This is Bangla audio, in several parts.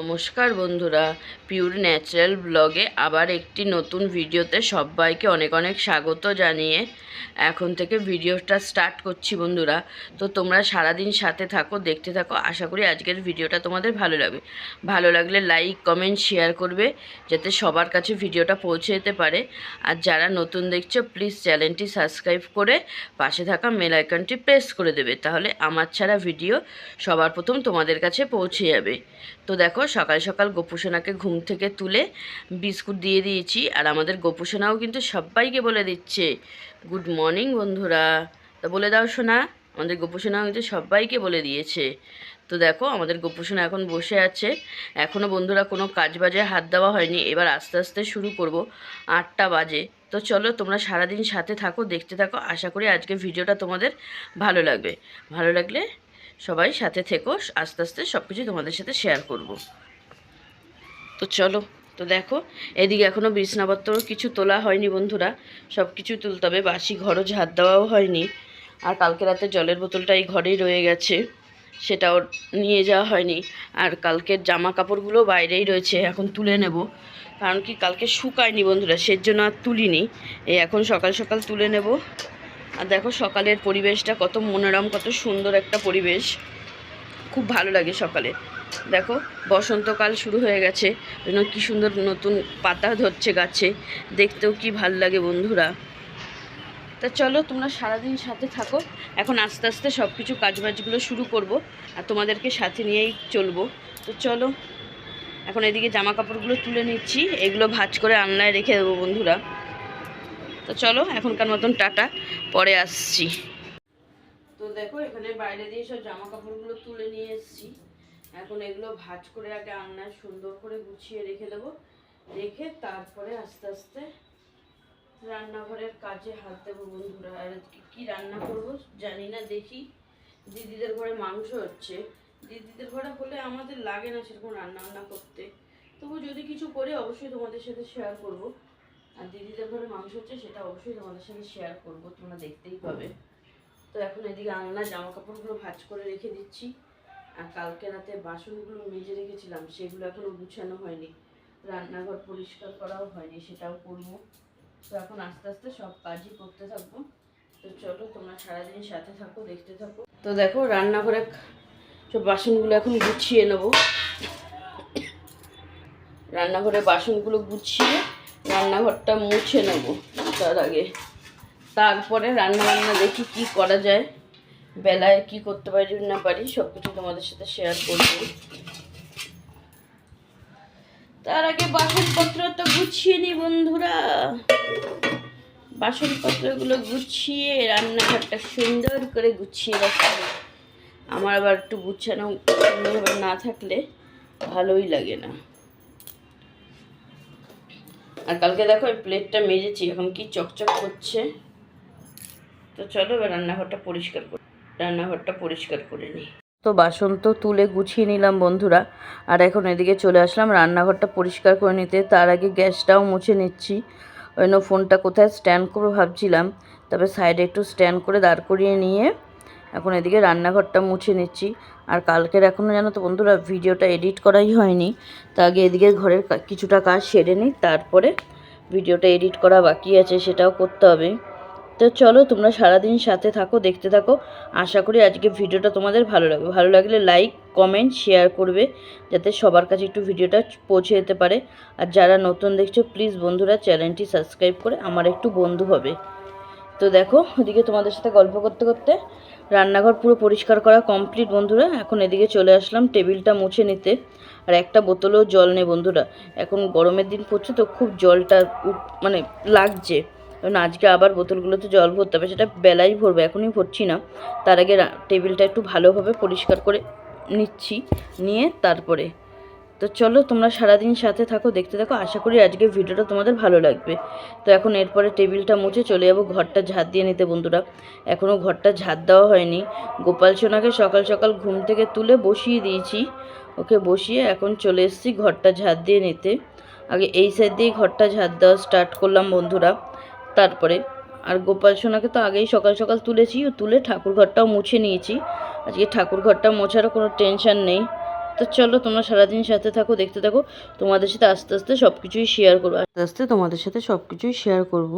নমস্কার বন্ধুরা পিওর ন্যাচারাল ব্লগে আবার একটি নতুন ভিডিওতে সবাইকে অনেক অনেক স্বাগত জানিয়ে এখন থেকে ভিডিওটা স্টার্ট করছি বন্ধুরা। তো তোমরা সারাদিন সাথে থাকো, দেখতে থাকো, আশা করি আজকের ভিডিওটা তোমাদের ভালো লাগবে। ভালো লাগলে লাইক কমেন্ট শেয়ার করবে, যাতে সবার কাছে ভিডিওটা পৌঁছে যেতে পারে। আর যারা নতুন দেখছ প্লিজ চ্যানেলটি সাবস্ক্রাইব করে পাশে থাকা মেল আইকনটি প্রেস করে দেবে, তাহলে আমার ছাড়া ভিডিও সবার প্রথম তোমাদের কাছে পৌঁছে যাবে। তো দেখো সকাল সকাল গোপুসোনাকে ঘুম থেকে তুলে বিস্কুট দিয়ে দিয়েছি। আর আমাদের গোপুসোনাও কিন্তু সবাইকে বলে দিচ্ছে, গুড মর্নিং বন্ধুরা। তা বলে দাও শোনা আমাদের গোপুসোনাও কিন্তু সবাইকে বলে দিয়েছে। তো দেখো, আমাদের গোপুসোনা এখন বসে আছে। এখনও বন্ধুরা কোনো কাজ বাজে হাত দেওয়া হয়নি। এবার আস্তে আস্তে শুরু করব। আটটা বাজে। তো চলো, তোমরা সারাদিন সাথে থাকো, দেখতে থাকো। আশা করি আজকে ভিডিওটা তোমাদের ভালো লাগবে। ভালো লাগলে সবাই সাথে থেকো, আস্তে আস্তে সব কিছু তোমাদের সাথে শেয়ার করব। তো চলো, তো দেখো, এদিকে এখনও বিছনাপত্র কিছু তোলা হয়নি বন্ধুরা সব কিছু তুলতে হবে, বাসি ঘরও ঝাড় দেওয়াও হয়নি, আর কালকে রাতে জলের বোতলটা এই ঘরেই রয়ে গেছে, সেটাও নিয়ে যাওয়া হয়নি, আর কালকের জামা কাপড়গুলো বাইরেই রয়েছে, এখন তুলে নেব, কারণ কি কালকে শুকায়নি বন্ধুরা সের জন্য আর তুলিনি, এই এখন সকাল সকাল তুলে নেব আর দেখো সকালের পরিবেশটা কত মনোরম, কত সুন্দর একটা পরিবেশ। খুব ভালো লাগে সকালে। দেখো, বসন্তকাল শুরু হয়ে গেছে। যেন কী সুন্দর নতুন পাতা ধরছে গাছে। দেখতেও কি ভালো লাগে বন্ধুরা। তা চলো, তোমরা সারাদিন সাথে থাকো। এখন আস্তে আস্তে সব কিছু কাজবাজগুলো শুরু করব আর তোমাদেরকে সাথে নিয়েই চলবো। তো চলো, এখন এদিকে জামা কাপড়গুলো তুলে নিচ্ছি। এগুলো ভাজ করে আনলায় রেখে দেবো বন্ধুরা। তো চলো, এখনকার মতন টাটা। পরে আসছি। তো দেখো, এখানে বাইরে দিয়ে সব জামা কাপড়গুলো তুলে নিয়ে এসেছি। এখন এগুলো ভাজ করে আগে আলনায় সুন্দর করে গুছিয়ে রেখে দেবো। রেখে তারপরে আস্তে আস্তে রান্নাঘরের কাজে হাত দেবো বন্ধুরা। আর কী রান্না করব জানি না, দেখি। দিদিদের ঘরে মাংস হচ্ছে। দিদিদের ঘরে হলে আমাদের লাগে না সেরকম রান্না বান্না করতে। তবু যদি কিছু করে, অবশ্যই তোমাদের সাথে শেয়ার করব। আর দিদিদের ঘরে মাংস হচ্ছে সেটা অবশ্যই তোমাদের সাথে শেয়ার করব, তোমরা দেখতেই পাবে। তো এখন এদিকে আলনা জামা কাপড়গুলো ভাঁজ করে রেখে দিচ্ছি। আর কালকে রাতে বাসনগুলো মেজে রেখেছিলাম, সেগুলো এখনও গুছানো হয়নি। রান্নাঘর পরিষ্কার করাও হয়নি, সেটাও করব। তো এখন আস্তে আস্তে সব কাজই করতে থাকব। তো চলো, তোমরা সারাদিন সাথে থাকো, দেখতে থাকো। তো দেখো, রান্নাঘরে সব বাসনগুলো এখন গুছিয়ে নেব। রান্নাঘরে বাসনগুলো গুছিয়ে রান্নাঘরটা মুছে নেব তার আগে। তারপরে রান্না বান্না দেখি কি করা যায়। বেলায় কি করতে পারি না পারি সব কিছু তোমাদের সাথে শেয়ার করব। তার আগে বাসনপত্র তো গুছিয়ে নি বন্ধুরা। বাসনপত্রগুলো গুছিয়ে রান্নাঘরটা সুন্দর করে গুছিয়ে রাখতে আমার আবার একটু গুছানো সুন্দরভাবে না থাকলে ভালোই লাগে না। আর কালকে দেখো এই প্লেটটা মেজেছি, এখন কি চকচক করছে? তো চলো এবার রান্নাঘরটা পরিষ্কার করি। রান্নাঘরটা পরিষ্কার করে নিই। তো বাসন তো তুলে গুছিয়ে নিলাম বন্ধুরা, আর এখন এদিকে চলে আসলাম রান্নাঘরটা পরিষ্কার করে নিতে। তার আগে গ্যাসটাও মুছে নিচ্ছি। ওই ফোনটা কোথায়? স্ট্যান্ড করব ভাবছিলাম, তবে সাইডে একটু স্ট্যান্ড করে দাঁড় করিয়ে নিয়ে এখন এদিকে রান্নাঘরটা মুছে নিচ্ছি। আর কালকের এখনও জানো তো বন্ধুরা ভিডিওটা এডিট করাই হয়নি। তা আগে এদিকে ঘরের কিছুটা কাজ সেরে নিই, তারপরে ভিডিওটা এডিট করা বাকি আছে, সেটাও করতে হবে। তো চলো তোমরা সারাদিন সাথে থাকো, দেখতে থাকো। আশা করি আজকে ভিডিওটা তোমাদের ভালো লাগবে। ভালো লাগলে লাইক, কমেন্ট, শেয়ার করবে, যাতে সবার কাছে একটু ভিডিওটা পৌঁছে যেতে পারে। আর যারা নতুন দেখছ, প্লিজ বন্ধুরা চ্যানেলটি সাবস্ক্রাইব করে আমার একটু বন্ধু হবে। তো দেখো, ওদিকে তোমাদের সাথে গল্প করতে করতে রান্নাঘর পুরো পরিষ্কার করা কমপ্লিট বন্ধুরা। এখন এদিকে চলে আসলাম, টেবিলটা মুছে নিতে। আর একটা বোতলেও জল নেই, বন্ধুরা। এখন গরমের দিন পড়ছে তো খুব জলটা মানে লাগছে। কারণ আজকে আবার বোতলগুলোতে জল ভরতে হবে, সেটা বেলাই ভরবে, এখনই ভরছি না। তার আগে টেবিলটা একটু ভালোভাবে পরিষ্কার করে নিচ্ছি, নিয়ে তারপরে তো চলো তোমরা সারাদিন সাথে থাকো, দেখতে থাকো। আশা করি আজকে ভিডিওটা তোমাদের ভালো লাগবে। তো এখন এরপরে টেবিলটা মুছে চলে যাব, ঘরটা ঝাঁট দিয়ে নিতে বন্ধুরা। এখনও ঘরটা ঝাঁট দেওয়া হয়নি। গোপাল সোনাকে সকাল সকাল ঘুম থেকে তুলে বসিয়ে দিয়েছি। ওকে বসিয়ে এখন চলে এসেছি ঘরটা ঝাঁট দিয়ে নিতে। আগে এই সাইড দিয়েই ঘরটা ঝাঁট দেওয়া স্টার্ট করলাম বন্ধুরা। তারপরে আর গোপাল সোনাকে তো আগেই সকাল সকাল তুলেছি, তুলে ঠাকুর ঘরটাও মুছে নিয়েছি। আজকে ঠাকুর ঘরটা মোছারও কোনো টেনশন নেই। তো চলো তোমরা সারাদিন সাথে থাকো, দেখতে থাকো। তোমাদের সাথে আস্তে আস্তে সব কিছুই শেয়ার করব। আস্তে আস্তে তোমাদের সাথে সব কিছুই শেয়ার করব।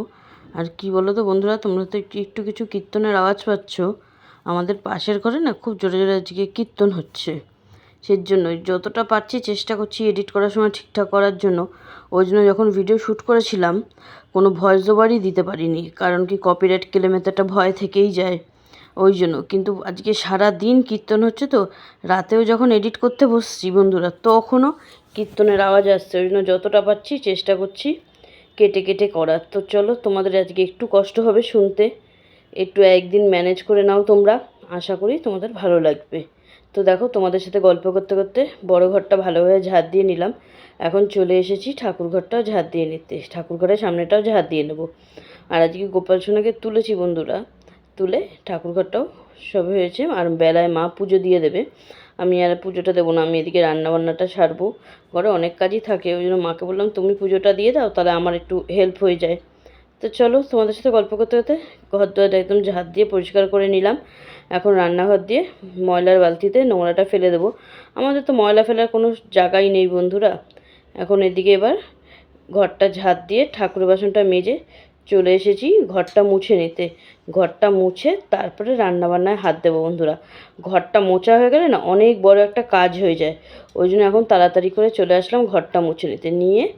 আর কি বলো তো বন্ধুরা, তোমরা তো একটু কিছু কীর্তনের আওয়াজ পাচ্ছ। আমাদের পাশের ঘরে না খুব জোরে জোরে আজকে কীর্তন হচ্ছে। সেই জন্যই যতটা পারছি চেষ্টা করছি এডিট করার সময় ঠিকঠাক করার জন্য। ওই জন্য যখন ভিডিও শ্যুট করেছিলাম, কোনো ভয়েস ওভারই দিতে পারিনি। কারণ কি কপিরাইট ক্লেমেতে একটা ভয় থেকেই যায়। ওই জন্য। কিন্তু আজকে সারা দিন কীর্তন হচ্ছে তো, রাতেও যখন এডিট করতে বসছি বন্ধুরা, তখনও কীর্তনের আওয়াজ আসছে। ওই জন্য যতটা পাচ্ছি চেষ্টা করছি কেটে কেটে করার। তো চলো, তোমাদের আজকে একটু কষ্ট হবে শুনতে। একটু একদিন ম্যানেজ করে নাও তোমরা। আশা করি তোমাদের ভালো লাগবে। তো দেখো, তোমাদের সাথে গল্প করতে করতে বড় ঘরটা ভালোভাবে ঝাড় দিয়ে নিলাম। এখন চলে এসেছি ঠাকুর ঘরটাও ঝাড় দিয়ে নিতে। ঠাকুর ঘরের সামনেটাও ঝাড় দিয়ে নেব। আর আজকে গোপাল সোনাকে তুলেছি বন্ধুরা। তুলে ঠাকুর ঘরটাও সব হয়েছে, আর বেলায় মা পুজো দিয়ে দেবে। আমি আর পুজোটা দেবো না, আমি এদিকে রান্নাবান্নাটা সারবো। ঘরে অনেক কাজই থাকে, ওই জন্য মাকে বললাম, তুমি পুজোটা দিয়ে দাও, তাহলে আমার একটু হেল্প হয়ে যায়। তো চলো, তোমাদের সাথে গল্প করতে করতে ঘর দোয়ার একদম ঝাঁত দিয়ে পরিষ্কার করে নিলাম। এখন রান্নাঘর দিয়ে ময়লার বালতিতে নোংরাটা ফেলে দেবো। আমাদের তো ময়লা ফেলার কোনো জায়গাই নেই বন্ধুরা। এখন এদিকে এবার ঘরটা ঝাঁত দিয়ে ঠাকুর বাসনটা মেজে চলে এসেছি ঘরটা মুছে নিতে। ঘরটা মুছে তারপরে রান্নাবান্নায় হাত দেবো বন্ধুরা। ঘরটা মোছা হয়ে গেলে না অনেক বড় একটা কাজ হয়ে যায়। ওই জন্য এখন তাড়াতাড়ি করে চলে আসলাম ঘরটা মুছে নিতে। নিয়ে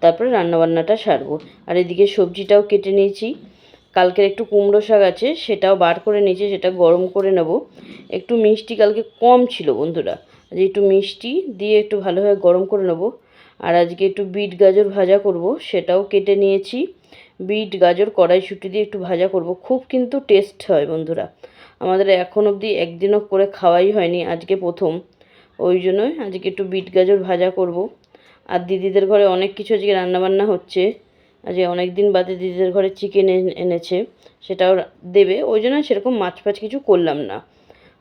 তারপরে রান্নাবান্নাটা সারবো। আর এদিকে সবজিটাও কেটে নিয়েছি। কালকের একটু কুমড়ো শাক আছে, সেটাও বার করে নিয়েছি, সেটা গরম করে নেব। একটু মিষ্টি কালকে কম ছিল বন্ধুরা। আজ একটু মিষ্টি দিয়ে একটু ভালোভাবে গরম করে নেব। আর আজকে একটু বিট গাজর ভাজা করব, সেটাও কেটে নিয়েছি। বিট, গাজর কড়াইশুঁটি দিয়ে একটু ভাজা করব। খুব কিন্তু টেস্ট হয় বন্ধুরা। আমাদের এখন অবধি একদিনও করে খাওয়াই হয়নি, আজকে প্রথম। ওই জন্যই আজকে একটু বিট, গাজর ভাজা করব। আর দিদিদের ঘরে অনেক কিছু আজকে রান্নাবান্না হচ্ছে। আজকে অনেক দিন বাদে দিদিদের ঘরে চিকেন এনেছে, সেটাও দেবে। ওই জন্য সেরকম মাছ ফাছ কিছু করলাম না।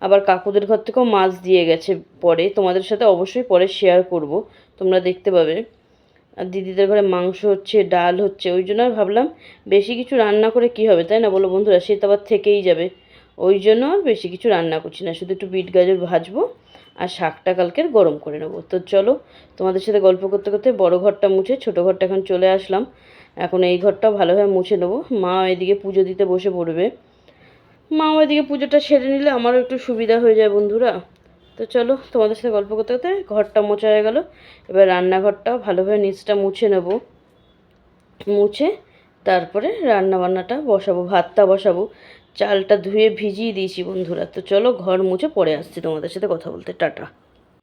আবার কাকুদের ঘর থেকেও মাছ দিয়ে গেছে পরে। তোমাদের সাথে অবশ্যই পরে শেয়ার করব। তোমরা দেখতে পাবে। আর দিদিদের ঘরে মাংস হচ্ছে, ডাল হচ্ছে, ওই জন্য ভাবলাম বেশি কিছু রান্না করে কি হবে, তাই না বলো বন্ধুরা? সে তো আবার থেকেই যাবে। ওই জন্য আর বেশি কিছু রান্না করছি না, শুধু একটু বিট গাজর ভাজবো আর শাকটা কালকের গরম করে নেব। তো চলো তোমাদের সাথে গল্প করতে করতে বড় ঘরটা মুছে ছোট ঘরটা এখন চলে আসলাম। এখন এই ঘরটা ভালোভাবে মুছে নেব। মা এদিকে পুজো দিতে বসে পড়বে। মা ওইদিকে পুজোটা সেরে নিলে আমারও একটু সুবিধা হয়ে যায় বন্ধুরা। তো চলো তোমাদের সাথে গল্প করতে করতে ঘরটা মোছা হয়ে গেল। এবার রান্নাঘরটাও ভালোভাবে নিচটা মুছে নেব। মুছে তারপরে রান্না বান্নাটা বসাবো, ভাতটা বসাবো। চালটা ধুয়ে ভিজিয়ে দিয়েছি বন্ধুরা। তো চলো ঘর মুছে পরে আসছি তোমাদের সাথে কথা বলতে। টাটা।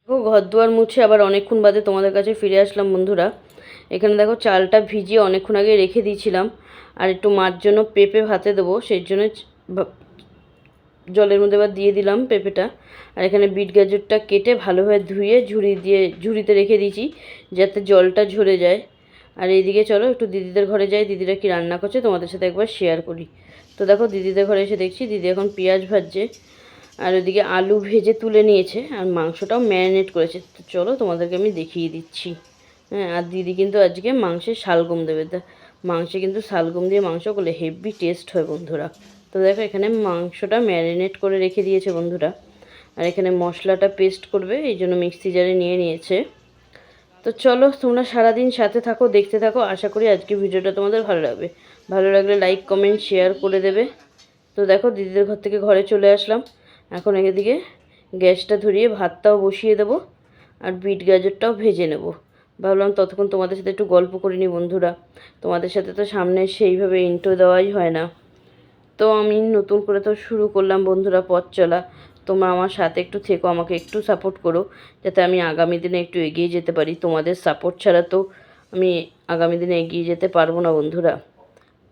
দেখো, ঘর দুয়ার মুছে আবার অনেকক্ষণ বাদে তোমাদের কাছে ফিরে আসলাম বন্ধুরা। এখানে দেখো চালটা ভিজিয়ে অনেকক্ষণ আগে রেখে দিয়েছিলাম। আর একটু মার জন্য পেঁপে ভাতে দেবো, সেই জন্য জলের মধ্যে এবার দিয়ে দিলাম পেঁপেটা। আর এখানে বিট গাজরটা কেটে ভালোভাবে ধুয়ে ঝুড়ি দিয়ে, ঝুড়িতে রেখে দিয়েছি যাতে জলটা ঝরে যায়। আর এইদিকে চলো একটু দিদিদের ঘরে যাই। দিদিরা কি রান্না করছে তোমাদের সাথে একবার শেয়ার করি। তো দেখো দিদিদের ঘরে এসে দেখছি দিদি এখন পেঁয়াজ ভাজছে। আর ওদিকে আলু ভেজে তুলে নিয়েছে আর মাংসটাও ম্যারিনেট করেছে। তো চলো তোমাদেরকে আমি দেখিয়ে দিচ্ছি। হ্যাঁ আর দিদি কিন্তু আজকে মাংসে শালগম দেবে। তা মাংসে কিন্তু শালগম দিয়ে মাংস করলে হেভি টেস্ট হয় বন্ধুরা। তো দেখো, এখানে মাংসটা ম্যারিনেট করে রেখে দিয়েছে বন্ধুরা। আর এখানে মশলাটা পেস্ট করবে, এই জন্য মিক্সি জারে নিয়ে নিয়েছে। তো চলো, তোমরা সারাদিন সাথে থাকো, দেখতে থাকো। আশা করি আজকে ভিডিওটা তোমাদের ভালো লাগবে। ভালো লাগলে লাইক কমেন্ট শেয়ার করে দেবে। তো দেখো, দিদিদের ঘর থেকে ঘরে চলে আসলাম। এখন এদিকে গ্যাসটা ধরিয়ে ভাতটাও বসিয়ে দেবো, আর বিট গাজরটাও ভেজে নেব। ভাবলাম ততক্ষণ তোমাদের সাথে একটু গল্প করিনি বন্ধুরা। তোমাদের সাথে তো সামনে সেইভাবে ইন্টো দেওয়াই হয় না। তো আমি নতুন করে তো শুরু করলাম বন্ধুরা পথ চলা। তোমরা আমার সাথে একটু থেকো, আমাকে একটু সাপোর্ট করো, যাতে আমি আগামী দিনে একটু এগিয়ে যেতে পারি। তোমাদের সাপোর্ট ছাড়া তো আমি আগামী দিনে এগিয়ে যেতে পারব না বন্ধুরা।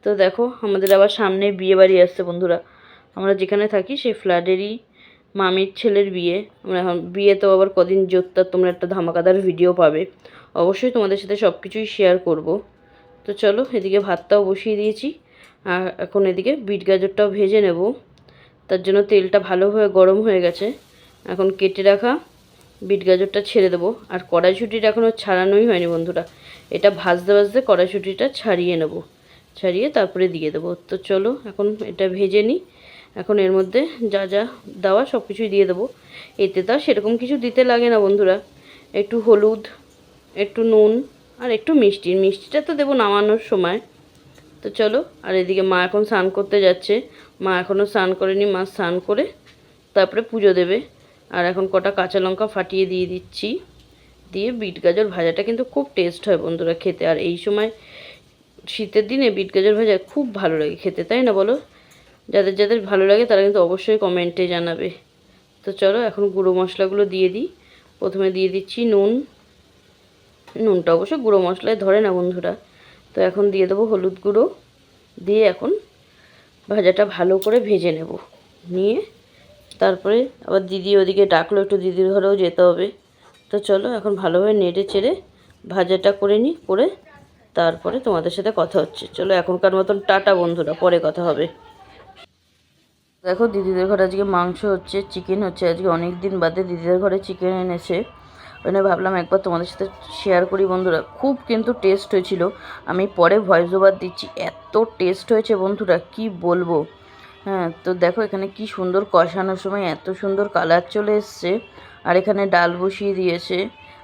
তো দেখো, আমাদের আবার সামনে বিয়ে বাড়ি আসছে বন্ধুরা। আমরা যেখানে থাকি সেই ফ্ল্যাটেরই মামির ছেলের বিয়ে। আমরা এখন বিয়ে তো আবার কদিন যোত্তার তোমরা একটা ধামাকাদার ভিডিও পাবে। অবশ্যই তোমাদের সাথে সব কিছুই শেয়ার করব। তো চলো, এদিকে ভাতটাও বসিয়ে দিয়েছি। আর এখন এদিকে বিট গাজরটাও ভেজে নেব। তার জন্য তেলটা ভালোভাবে গরম হয়ে গেছে। এখন কেটে রাখা বিট গাজরটা ছেড়ে দেবো। আর কড়াইশুটিটা এখনও ছাড়ানোই হয়নি বন্ধুরা। এটা ভাজতে ভাজতে কড়াইশুটিটা ছাড়িয়ে নেব। ছাড়িয়ে তারপরে দিয়ে দেবো। তো চলো এখন এটা ভেজে নিই। এখন এর মধ্যে যা যা দেওয়া সব কিছুই দিয়ে দেবো। এতে তো সেরকম কিছু দিতে লাগে না বন্ধুরা। একটু হলুদ, একটু নুন আর একটু মিষ্টি। মিষ্টিটা তো দেবো নামানোর সময়। তো চলো, আর এদিকে মা এখন স্নান করতে যাচ্ছে। মা এখনও স্নান করেনি, মা স্নান করে তারপরে পুজো দেবে। আর এখন কটা কাঁচা লঙ্কা ফাটিয়ে দিয়ে দিচ্ছি। দিয়ে বিট গাজর ভাজাটা কিন্তু খুব টেস্ট হয় বন্ধুরা খেতে। আর এই সময় শীতের দিনে বিট গাজর ভাজা খুব ভালো লাগে খেতে, তাই না বলো? যাদের যাদের ভালো লাগে তারা কিন্তু অবশ্যই কমেন্টে জানাবে। তো চলো, এখন গুঁড়ো মশলাগুলো দিয়ে দিই। প্রথমে দিয়ে দিচ্ছি নুন। নুনটা অবশ্য গুঁড়ো মশলায় ধরে না বন্ধুরা। তো এখন দিয়ে দেবো হলুদ গুঁড়ো। দিয়ে এখন ভাজাটা ভালো করে ভেজে নেব। নিয়ে তারপরে আবার দিদি ওদিকে ডাকলো, একটু দিদির ঘরেও যেতে হবে। তো চলো এখন ভালোভাবে নেড়ে চেড়ে ভাজাটা করে নিই, করে তারপরে তোমাদের সাথে কথা হচ্ছে। চলো এখনকার মতন টাটা বন্ধুরা, পরে কথা হবে। দেখো দিদিদের ঘরে আজকে মাংস হচ্ছে, চিকেন হচ্ছে। আজকে অনেক দিন বাদে দিদিদের ঘরে চিকেন এনেছে। ওই জন্য ভাবলাম একবার তোমাদের সাথে শেয়ার করি বন্ধুরা। খুব কিন্তু টেস্ট হয়েছিল। আমি পরে ভয়েস ওভার দিচ্ছি। এত টেস্ট হয়েছে বন্ধুরা, কি বলব? হ্যাঁ তো দেখো এখানে কি সুন্দর কষানোর সময় এত সুন্দর কালার চলে এসছে। আর এখানে ডাল বসিয়ে দিয়েছে।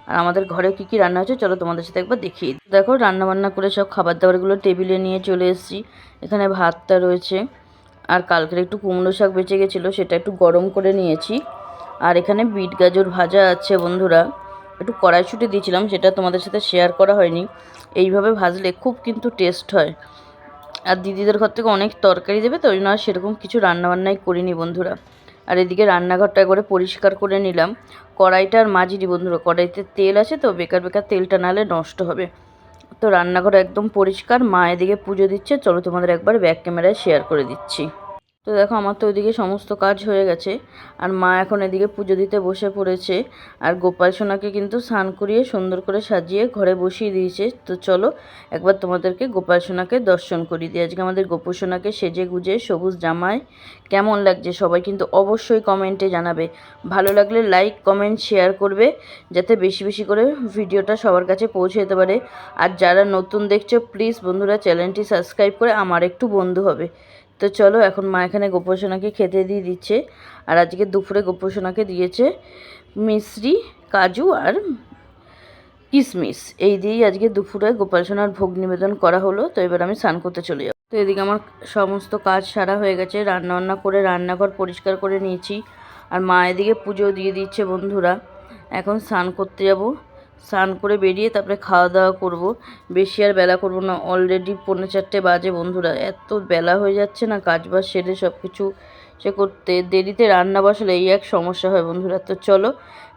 আর আমাদের ঘরে কি কি রান্না হচ্ছে চলো তোমাদের সাথে একবার দেখিয়ে। দেখো রান্না বান্না করে সব খাবার দাবারগুলো টেবিলে নিয়ে চলে এসেছি। এখানে ভাতটা রয়েছে। আর কালকের একটু কুমড়ো শাক বেঁচে গেছিল, সেটা একটু গরম করে নিয়েছি। আর এখানে বিট গাজর ভাজা আছে বন্ধুরা। একটু কড়াইশুঁটি দিয়েছিলাম, সেটা তোমাদের সাথে শেয়ার করা হয়নি। এইভাবে ভাজলে খুব কিন্তু টেস্ট হয়। আর দিদিদের ঘর থেকে অনেক তরকারি দেবে, তো ওই জন্য আর সেরকম কিছু রান্নাবান্নাই করিনি বন্ধুরা। আর এদিকে রান্নাঘরটা একবারে পরিষ্কার করে নিলাম। কড়াইটা আর মাঝিনি বন্ধুরা, কড়াইতে তেল আছে তো, বেকার বেকার তেলটা নাহলে নষ্ট হবে। তো রান্নাঘর একদম পরিষ্কার, মা এদিকে পুজো দিচ্ছে, চলো তোমাদের একবার ব্যাক ক্যামেরায় শেয়ার করে দিচ্ছি। তো দেখো আমার তো ওইদিকে সমস্ত কাজ হয়ে গেছে। আর মা এখন এদিকে পুজো দিতে বসে পড়েছে। আর গোপাল সোনাকে কিন্তু স্নান করিয়ে সুন্দর করে সাজিয়ে ঘরে বসিয়ে দিয়েছে। তো চলো একবার তোমাদেরকে গোপাল সোনাকে দর্শন করিয়ে দিই। আজকে আমাদের গোপাল সোনাকে সেজে গুজে সবুজ জামায় কেমন লাগছে সবাই কিন্তু অবশ্যই কমেন্টে জানাবে। ভালো লাগলে লাইক কমেন্ট শেয়ার করবে যাতে বেশি বেশি করে ভিডিওটা সবার কাছে পৌঁছে যেতে পারে। আর যারা নতুন দেখছ প্লিজ বন্ধুরা চ্যানেলটি সাবস্ক্রাইব করে আমার একটু বন্ধু হবে। তো চলো এখন মা এখানে গোপোষণাকে খেতে দিয়ে দিচ্ছে। আর আজকে দুপুরে গোপোষণাকে দিয়েছে মিশ্রি, কাজু আর কিশমিশ এই দিয়েই আজকে দুপুরে গোপাল সোনার ভোগ নিবেদন করা হলো। তো এবার আমি স্নান করতে চলে যাব। তো এদিকে আমার সমস্ত কাজ সারা হয়ে গেছে। রান্না বান্না করে রান্নাঘর পরিষ্কার করে নিয়েছি। আর মা এদিকে পুজো দিয়ে দিচ্ছে বন্ধুরা। এখন স্নান করতে যাব। স্নান করে বেরিয়ে তারপরে খাওয়া দাওয়া করব। বেশি আর বেলা করব না। অলরেডি পৌনে চারটে বাজে বন্ধুরা। এত বেলা হয়ে যাচ্ছে না কাজ বাজ সেরে সব কিছু সে করতে দেরিতে রান্না বসালে এই এক সমস্যা হয় বন্ধুরা। তো চলো,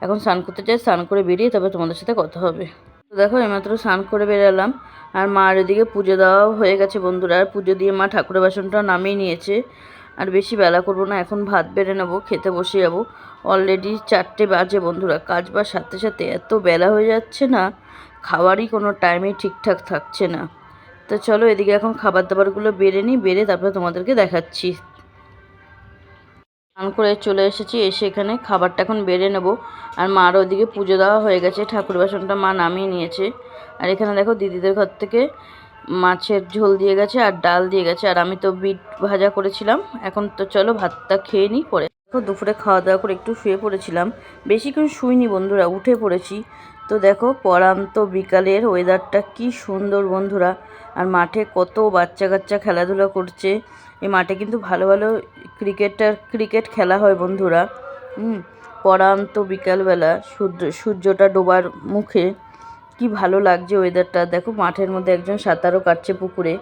এখন স্নান করতে চাই স্নান করে বেরিয়ে তবে তোমাদের সাথে কথা হবে। তো দেখো, এইমাত্র স্নান করে বেরালাম। আর মার এদিকে পুজো দেওয়াও হয়ে গেছে বন্ধুরা। আর পুজো দিয়ে মা ঠাকুরের বাসনটা নামিয়ে নিয়েছে। আর বেশি বেলা করব না, এখন ভাত বেড়ে নেব, খেতে বসে যাব। অলরেডি চারটে বাজে বন্ধুরা, কাজ বাজ সাথে সাথে এত বেলা হয়ে যাচ্ছে না খাওয়ারই কোনো টাইমে ঠিকঠাক থাকছে না। তো চলো এদিকে এখন খাবার দাবারগুলো বেড়ে নিই, বেড়ে তারপরে তোমাদেরকে দেখাচ্ছি। স্নান করে চলে এসেছি, এসে এখানে খাবারটা এখন বেড়ে নেব। আর মার ওদিকে পুজো দেওয়া হয়ে গেছে, ঠাকুর বাসনটা মা নামিয়ে নিয়েছে। আর এখানে দেখো দিদিদের ঘর থেকে মাছের ঝোল দিয়ে গেছে আর ডাল দিয়ে গেছে। আর আমি তো বিট ভাজা করেছিলাম। এখন তো চলো ভাতটা খেয়ে নিই, পরে দেখো দুপুরে খাওয়া দাওয়া করে একটু শুয়ে পড়েছিলাম। বেশিক্ষণ শুইনি বন্ধুরা, উঠে পড়েছি। তো দেখো পরান্ত বিকালের ওয়েদারটা কি সুন্দর বন্ধুরা। আর মাঠে কত বাচ্চা কাচ্চা খেলাধুলা করছে। এই মাঠে কিন্তু ভালো ভালো ক্রিকেটার, ক্রিকেট খেলা হয় বন্ধুরা। হুম, পরান্ত বিকালবেলা সূর্য, সূর্যটা ডোবার মুখে কি ভালো লাগছে ওয়েদারটা দেখো, মাঠের মধ্যে একজন সাঁতারও কাটছে পুকুরে।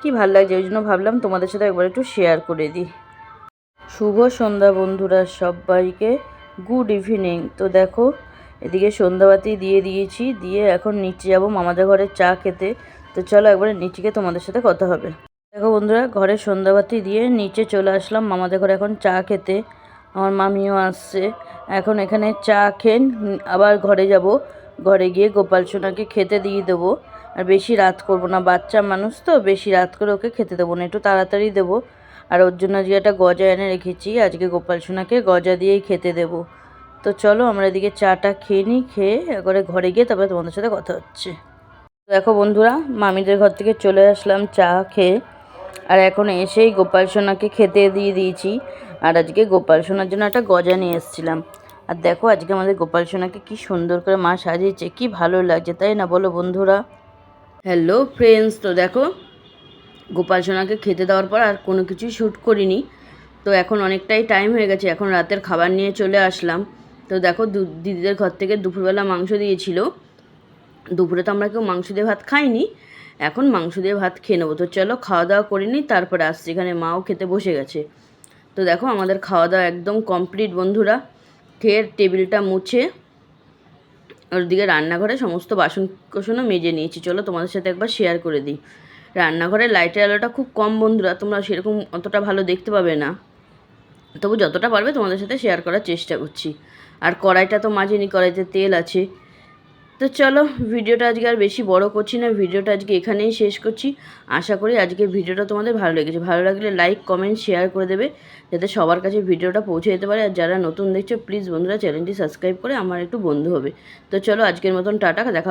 কি ভালো লাগছে ওই জন্য ভাবলাম তোমাদের সাথে একবার একটু শেয়ার করে দিই। শুভ সন্ধ্যা বন্ধুরা সবাইকে। গুড ইভিনিং তো দেখো, এদিকে সন্ধ্যাবাতি দিয়ে দিয়েছি, দিয়ে এখন নিচে যাব মামাদের ঘরে চা খেতে। তো চলো একবারে নিচে তোমাদের সাথে কথা হবে। দেখো বন্ধুরা, ঘরে সন্ধ্যাবাতি দিয়ে নিচে চলে আসলাম মামাদের ঘরে এখন চা খেতে। আমার মামিও আসছে। এখন এখানে চা খেন আবার ঘরে যাব। ঘরে গিয়ে গোপাল সোনাকে খেতে দিয়ে দেবো। আর বেশি রাত করব না, বাচ্চা মানুষ তো, বেশি রাত করে ওকে খেতে দেবো না, একটু তাড়াতাড়ি দেবো। আর ওর জন্য আজকে একটা গজা এনে রেখেছি, আজকে গোপাল সোনাকে গজা দিয়েই খেতে দেবো। তো চলো আমরা এদিকে চাটা খেয়ে নিই, খেয়ে একবারে ঘরে গিয়ে তারপরে তোমাদের সাথে কথা হচ্ছে। দেখো বন্ধুরা, মামিদের ঘর থেকে চলে আসলাম চা খেয়ে। আর এখন এসেই গোপাল সোনাকে খেতে দিয়ে দিয়েছি। আর আজকে গোপাল সোনার জন্য একটা গজা নিয়ে এসেছিলাম। আর দেখো আজকে আমাদের গোপাল সোনাকে কি সুন্দর করে মা সাজিয়েছে, কি ভালো লাগছে, তাই না বলো বন্ধুরা? হ্যালো ফ্রেন্ডস তো দেখো, গোপাল সোনাকে খেতে দেওয়ার পর আর কোনো কিছুই শ্যুট করিনি। তো এখন অনেকটাই টাইম হয়ে গেছে, এখন রাতের খাবার নিয়ে চলে আসলাম। তো দেখো দিদিদের ঘর থেকে দুপুরবেলা মাংস দিয়েছিল। দুপুরে তো আমরা কেউ মাংস দিয়ে ভাত খাইনি, এখন মাংস দিয়ে ভাত খেয়ে নেব। তো চলো খাওয়া দাওয়া করে নিই, তারপরে আসছি। এখানে মাও খেতে বসে গেছে। তো দেখো আমাদের খাওয়া দাওয়া একদম কমপ্লিট বন্ধুরা। খেয়ে টেবিলটা মুছে ওদিকে রান্নাঘরে সমস্ত বাসন কোসনও মেজে নিয়েছি। চলো তোমাদের সাথে একবার শেয়ার করে দিই। রান্নাঘরে লাইটের আলোটা খুব কম বন্ধুরা, তোমরা সেরকম অতটা ভালো দেখতে পাবে না। তবু যতটা পারবে তোমাদের সাথে শেয়ার করার চেষ্টা করছি। আর কড়াইটা তো মাঝে নি কড়াইতে তেল আছে। তো চলো ভিডিওটা আজকে আর বেশি বড় করছি না, ভিডিওটা আজকে এখানেই শেষ করছি। আশা করি আজকে ভিডিওটা তোমাদের ভালো লেগেছে। ভালো লাগলে লাইক কমেন্ট শেয়ার করে দেবে যাতে সবার কাছে ভিডিওটা পৌঁছে যেতে পারে। আর যারা নতুন দেখছ প্লিজ বন্ধুরা চ্যানেলটি সাবস্ক্রাইব করে আমার একটু বন্ধু হবে। তো চলো আজকের মতন, টাটা, দেখা